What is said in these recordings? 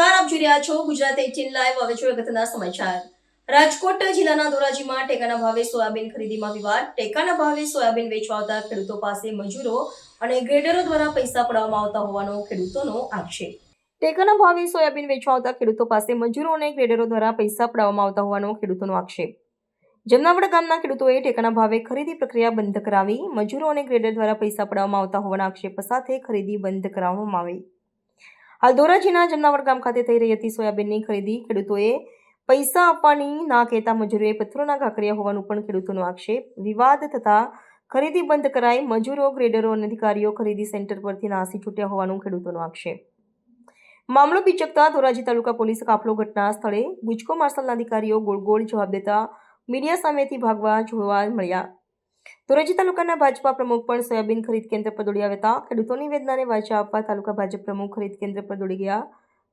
જોઈ રહ્યા છો ગુજરાત એટીન લાઈવ હવે જોઈએ અગત્યના સમાચાર. રાજકોટ જિલ્લાના ધોરાજીમાં ટેકાના ભાવે સોયાબીન ખરીદીમાં વિવાદ. ટેકાના ભાવે સોયાબીન વેચવા ખેડૂતો પાસે મજૂરો અને ગ્રેડરો દ્વારા પૈસા પડાવવામાં આવતા હોવાનો ખેડૂતોનો આક્ષેપ. ટેકાના ભાવે સોયાબીન વેચવા ખેડૂતો પાસે મજૂરો અને ગ્રેડરો દ્વારા પૈસા પડાવવામાં આવતા હોવાનો ખેડૂતોનો આક્ષેપ. જમનાવડા ગામના ખેડૂતોએ ટેકાના ભાવે ખરીદી પ્રક્રિયા બંધ કરાવી મજૂરો અને ગ્રેડર દ્વારા પૈસા પડાવવામાં આવતા હોવાના આક્ષેપ સાથે ખરીદી બંધ કરાવવામાં આવી. હાલ ધોરાજીના જમનાવડ ગામ ખાતે થઈ રહી હતી સોયાબીનની ખરીદી. ખેડૂતોએ પૈસા આપવાની ના કહેતા મજૂરોએ પથ્થરોના ઘાકરિયા હોવાનું પણ ખેડૂતોનો આક્ષેપ. વિવાદ થતા ખરીદી બંધ કરાઈ મજૂરો, ગ્રેડરો અને અધિકારીઓ ખરીદી સેન્ટર પરથી નાસી છૂટ્યા હોવાનું ખેડૂતોનો આક્ષેપ. મામલો બીચકતા ધોરાજી તાલુકા પોલીસ કાફલો ઘટના સ્થળે ગુજકો માર્શલના અધિકારીઓ ગોળ ગોળ જવાબ દેતા મીડિયા સામેથી ભાગવા જોવા મળ્યા. ધોરાજી તાલુકાના ભાજપા પ્રમુખ પણ સોયાબીન ખરીદ કેન્દ્ર પર દોડી આવ્યા હતા. ખેડૂતોની વેદનાને વાચા આપવા તાલુકા ભાજપ પ્રમુખ ખરીદ કેન્દ્ર પર દોડી ગયા.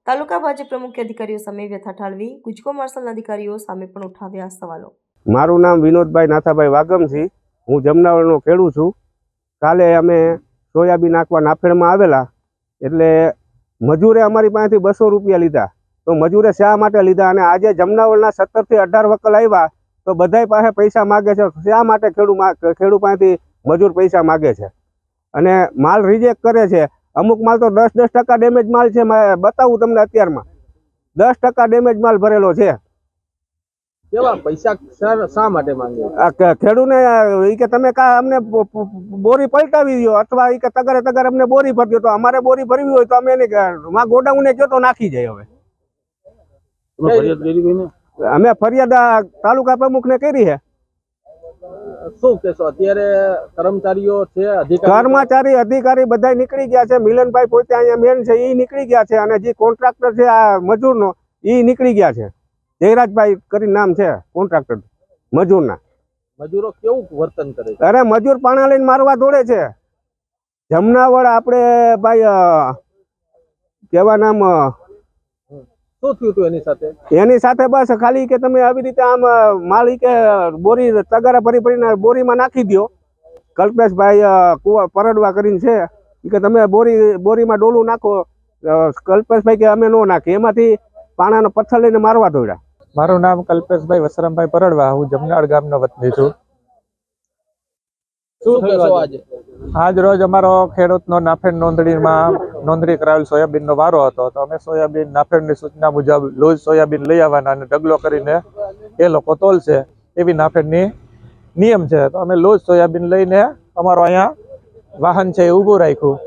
તાલુકા ભાજપ પ્રમુખ અધિકારીઓ સામે વ્યથા ઠાલવી, ગુજકો માર્શલના અધિકારીઓ સામે પણ ઉઠાવ્યા સવાલો. મારું નામ વિનોદભાઈ નાથાભાઈ વાગમસિંહ હું જમનાવરનો ખેડૂત છું. કાલે અમે સોયાબીન નાખવા નાફેડમાં આવેલા. એટલે મજૂરે અમારી પાસેથી બસો રૂપિયા લીધા. તો મજૂરે શા માટે લીધા? અને આજે જમનાવરના સત્તરથી અઢાર વકલ આવ્યા. તો બધાય પાસે પૈસા માગે છે. શા માટે ખેડૂત ખેડૂત પાસેથી મજૂર પૈસા માગે છે? અને માલ રિજેક્ટ કરે છે. અમુક માલ તો દસ દસ ટકા ડેમેજ માલ છે. મેં બતાવું તમને અત્યારમાં. દસ ટકા ડેમેજ માલ ભરેલો છે. કેવા? પૈસા શા માટે માંગે? ખેડૂને ઈ કે તમે કા અમને બોરી પલટાવી દો અથવા એ કે તગરે તગર અમને બોરી ભરજો તો અમારે બોરી ભરવી હોય તો અમે એને માં ગોડાઉને ગયો તો નાખી જાય હવે. અમે ફરિયાદ તાલુકા પ્રમુખને કરી છે શું કેશો અત્યારે કર્મચારીઓ છે કર્મચારી અધિકારી બધા નીકળી ગયા છે. મિલનભાઈ પોતે અહીંયા મેન છે એ નીકળી ગયા છે. અને જે કોન્ટ્રાક્ટર છે આ મજૂરનો એ નીકળી ગયા છે. જયરાજભાઈ કરી નામ છે કોન્ટ્રાક્ટર મજૂરના. મજૂરો કેવું વર્તન કરે છે? અરે મજૂર પાણા લઈને મારવા દોડે છે. જમનાવડ આપણે ભાઈ કેવા નામ શું થયું હતું એની સાથે? એની સાથે બસ ખાલી કે તમે આવી રીતે આમ માલ કે બોરી તગારા ભરી ભરીને બોરીમાં નાખી દો કલ્પેશભાઈ કુવા પરડવા કરીને છે. કે તમે બોરી બોરીમાં ડોલું નાખો. કલ્પેશભાઈ કે અમે નો નાખીએ. એમાંથી પાણાનો પથ્થર લઈને મારવા દોડ્યા. મારું નામ કલ્પેશભાઈ વસરામભાઈ પરડવા. હું જમનાળ ગામનો વતની છું. શું આજે? આજ રોજ અમારો ખેડૂતનો નાફેડ નોંધણીમાં નોંધણી કરાવેલ સોયાબીનનો વારો હતો. તો અમે સોયાબીન નાફેડની સૂચના મુજબ લૂઝ સોયાબીન લઈ આવવાના અને ઢગલો કરીને એ લોકો તોલશે એવી નાફેડની નિયમ છે. તો અમે લૂઝ સોયાબીન લઈને અમારો અહીંયા વાહન છે એ ઊભું રાખ્યું.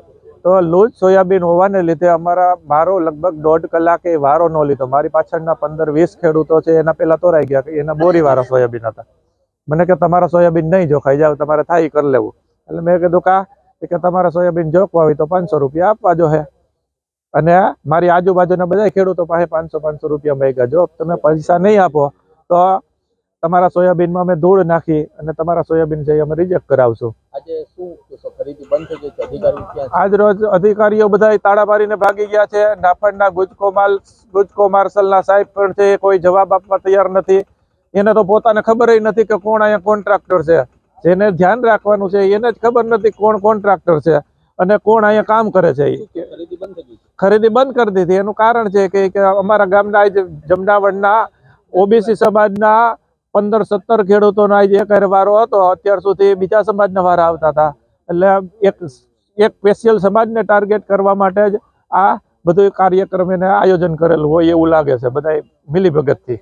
તો લૂઝ સોયાબીન હોવાને લીધે અમારા મારો લગભગ દોઢ કલાકે વારો ન લીધો. મારી પાછળના પંદર વીસ ખેડૂતો છે એના પહેલા તોરાઈ ગયા કે એના બોરી વાળા સોયાબીન હતા. મને કે તમારા સોયાબીન નહીં જોખાઈ જાવ, તમારે થાય કરી લેવું. એટલે મેં કીધું કા કે તમારે સોયાબીન જોખવા હોય તો પાંચસો રૂપિયા આપવા જો હે. અને મારી આજુબાજુના બધા ખેડૂતો પાસે પાંચસો પાંચસો રૂપિયા મેગા જો તમે પૈસા નહીં આપો તો તમારા સોયાબીનમાં અમે ધૂળ નાખી અને તમારા સોયાબીન છે અમે રિજેક્ટ કરાવશું. આજે રોજ અધિકારીઓ બધા તાળા મારીને ભાગી ગયા છે. નાફડના ગુજકો માલ ગુજકો માર્શલના સાહેબ પણ છે કોઈ જવાબ આપવા તૈયાર નથી. એને તો પોતાને ખબર નથી કે કોણ અહીંયા કોન્ટ્રાક્ટર છે. જેને ધ્યાન રાખવાનું છે એને જ ખબર નથી કોણ કોન્ટ્રાક્ટર છે અને કોણ અહીંયા કામ કરે છે. ખરીદી બંધ કરી દીધી? એનું કારણ છે કે કે અમારા ગામના આજે જમનાવડના ઓબીસી સમાજના પંદર સત્તર ખેડૂતોનો આજે એક વારો હતો. અત્યાર સુધી બીજા સમાજના વારા આવતા હતા. એટલે એક એક સ્પેશિયલ સમાજને ટાર્ગેટ કરવા માટે જ આ બધું કાર્યક્રમ એને આયોજન કરેલું હોય એવું લાગે છે. બધા મિલીભગતથી.